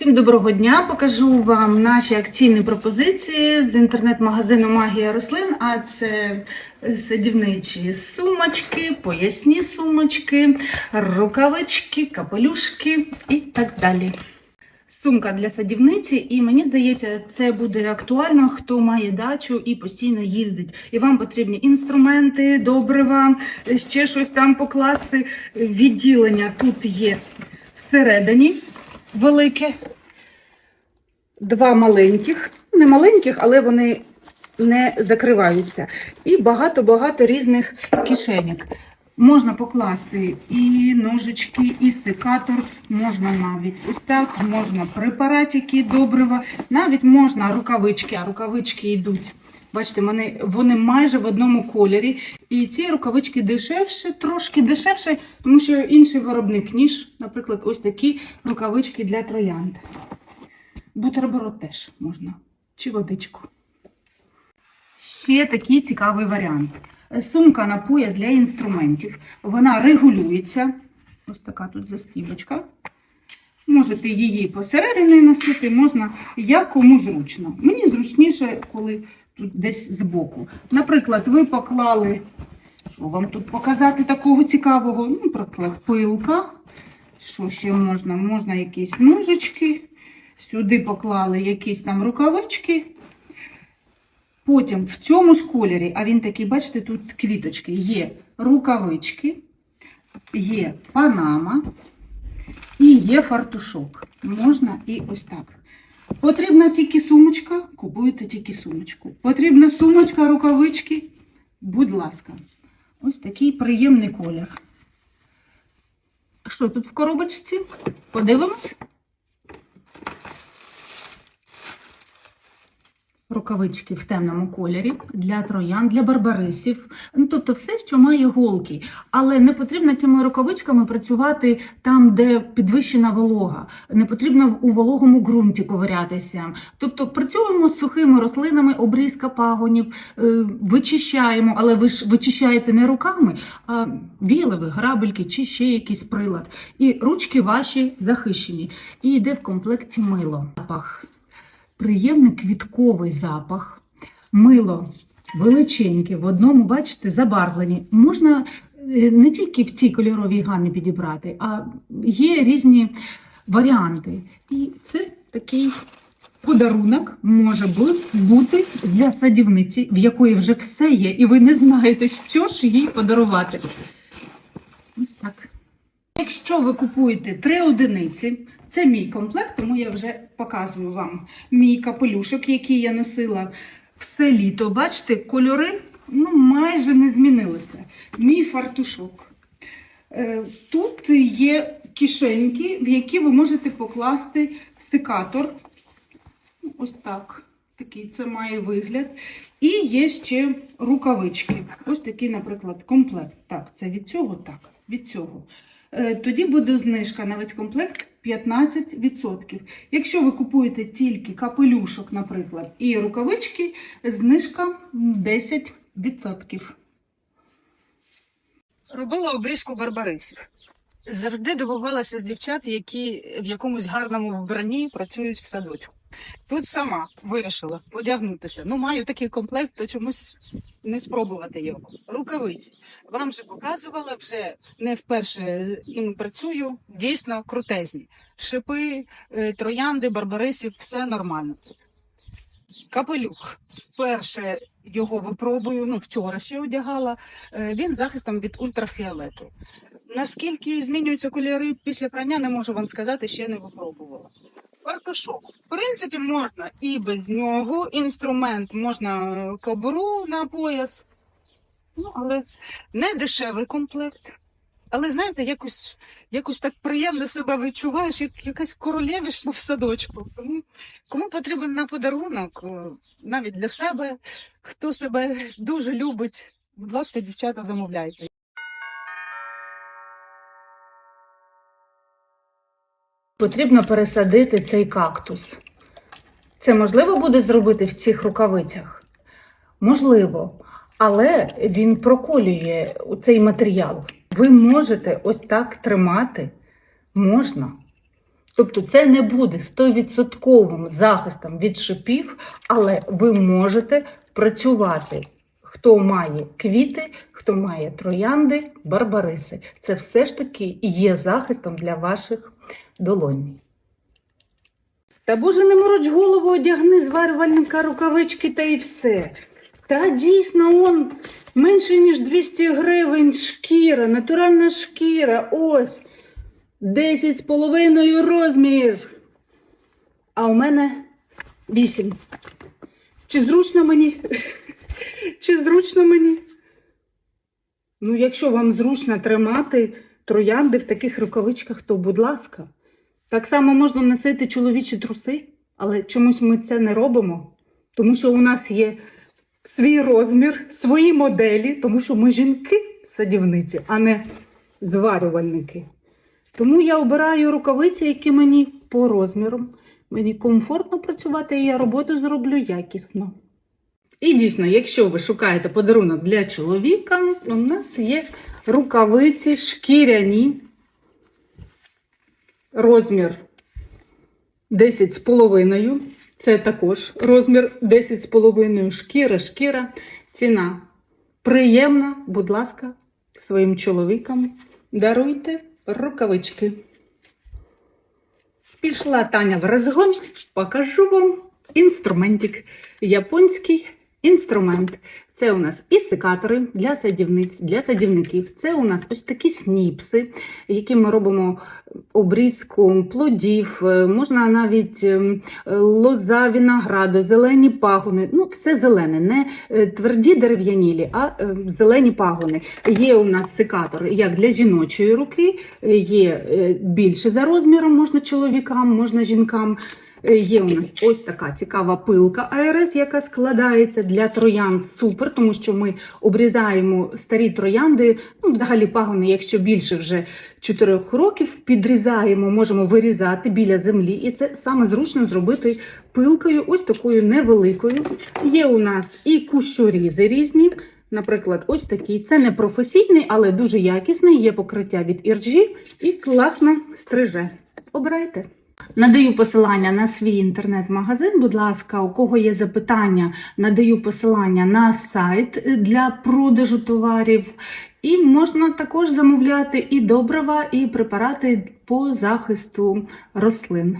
Всім доброго дня! Покажу вам наші акційні пропозиції з інтернет-магазину Магія рослин. А це садівничі сумочки, поясні сумочки, рукавички, капелюшки і так далі. Сумка для садівниці, і мені здається, це буде актуально, хто має дачу і постійно їздить. І вам потрібні інструменти, добрива, ще щось там покласти. Відділення тут є всередині велике, два маленьких, не маленьких, але вони не закриваються. І багато-багато різних кишеньок. Можна покласти і ножички, і секатор, можна навіть ось так, можна препаратики, добрива, навіть можна рукавички, а рукавички йдуть. Бачите, вони, вони майже в одному кольорі. І ці рукавички дешевше, трошки дешевше, тому що інший виробник, ніж, наприклад, ось такі рукавички для троянд. Бутерброд теж можна. Чи водичку. Ще такий цікавий варіант. Сумка на пояс для інструментів. Вона регулюється. Ось така тут застібочка. Можете її посередині носити, можна як кому зручно. Мені зручніше, коли тут десь збоку. Наприклад, ви поклали, що вам тут показати такого цікавого? Ну, Наприклад, пилка. Що ще можна? Можна якісь ножички. Сюди поклали якісь там рукавички. Потім в цьому ж кольорі, а він такий, бачите, тут квіточки, є рукавички, є панама і є фартушок. Можна і ось так. Потрібна тільки сумочка, купуєте тільки сумочку. Потрібна сумочка, рукавички. Будь ласка, ось такий приємний колір. Що тут в коробочці? Подивимось. Рукавички в темному кольорі для троян, для барбарисів. Ну, тобто все, що має голки. Але не потрібно цими рукавичками працювати там, де підвищена волога. Не потрібно у вологому ґрунті ковирятися. Тобто працюємо з сухими рослинами, обрізка пагонів, е, вичищаємо, але ви ж вичищаєте не руками, а віливи, грабельки чи ще якийсь прилад. І ручки ваші захищені. І йде в комплекті мило. Запах приємний квітковий запах, мило величеньке, в одному, бачите, забарвлені. Можна е, не тільки в цій кольоровій гамі підібрати, а є різні варіанти. І це такий подарунок може бути для садівниці, в якої вже все є, і ви не знаєте, що ж їй подарувати. Ось так. Якщо ви купуєте три одиниці, це мій комплект, тому я вже показую вам мій капелюшок, який я носила все літо. Бачите, кольори ну, майже не змінилися. Мій фартушок. Е, Тут є кишеньки, в які ви можете покласти секатор. Ось так. Такий це має вигляд. І є ще рукавички. Ось такий, наприклад, комплект. Так, це від цього, так, від цього. Е, Тоді буде знижка на весь комплект 15%. Якщо ви купуєте тільки капелюшок, наприклад, і рукавички, знижка 10%. Робила обрізку барбарисів. Завжди дивувалася з дівчат, які в якомусь гарному вбранні працюють в садочку. Тут сама вирішила одягнутися. Ну, маю такий комплект, то чомусь не спробувати його. Рукавиці. Вам же показувала вже не вперше їм працюю. Дійсно крутезні. Шипи, е, троянди, барбарисів, все нормально. Капелюх. Вперше його випробую, ну вчора ще одягала. Е, Він захистом від ультрафіолету. Наскільки змінюються кольори після прання, не можу вам сказати, ще не випробувала. Фартушок. Принципі, можна і без нього. Інструмент можна е, кобуру на пояс. Ну, але не дешевий комплект. Але знаєте, якось, якось так приємно себе відчуваєш, як якась королевішна в садочку. Тому кому потрібен на подарунок, е, навіть для себе, хто себе дуже любить, будь ласка, дівчата, замовляйте. Потрібно пересадити цей кактус. Це можливо буде зробити в цих рукавицях? Можливо, але він проколює цей матеріал. Ви можете ось так тримати. Можна. Тобто це не буде 100% захистом від шипів, але ви можете працювати. Хто має квіти, хто має троянди, барбариси. Це все ж таки є захистом для ваших долонь. Та боже, не мороч голову, одягни зварювальника рукавички та і все. Та дійсно, он менше ніж 200 гривень шкіра, натуральна шкіра, ось. 10 з половиною розмір. А у мене 8. Чи зручно мені? Чи зручно мені? Ну, якщо вам зручно тримати троянди в таких рукавичках, то будь ласка. Так само можна носити чоловічі труси, але чомусь ми це не робимо, тому що у нас є свій розмір, свої моделі, тому що ми жінки-садівниці, а не зварювальники. Тому я обираю рукавиці, які мені по розміру. Мені комфортно працювати, і я роботу зроблю якісно. І дійсно, якщо ви шукаєте подарунок для чоловіка, у нас є рукавиці шкіряні. Розмір 10 з половиною. Це також розмір 10 з половиною. Шкіра, шкіра. Ціна приємна, будь ласка, своїм чоловікам даруйте рукавички. Пішла Таня в розгон, покажу вам інструментик. Японський інструмент. Це у нас і секатори для садівниць, для садівників. Це у нас ось такі сніпси, які ми робимо обрізку плодів, е, можна навіть ем, лоза винограду, зелені пагони. Ну, все зелене, не е, тверді дерев'янілі, а е, зелені пагони. Є у нас секатор як для жіночої руки, є більше за розміром, можна чоловікам, можна жінкам. Е, Є у нас ось така цікава пилка АРС, яка складається для троянд супер, тому що ми обрізаємо старі троянди, ну, взагалі пагони, якщо більше вже 4 років, підрізаємо, можемо вирізати біля землі, і це саме зручно зробити пилкою, ось такою невеликою. Є у нас і кущорізи різні. Наприклад, ось такий. Це не професійний, але дуже якісний. Є покриття від ірджі і класно стриже. Обирайте. Надаю посилання на свій інтернет-магазин. Будь ласка, у кого є запитання, надаю посилання на сайт для продажу товарів. І можна також замовляти і добрива, і препарати по захисту рослин.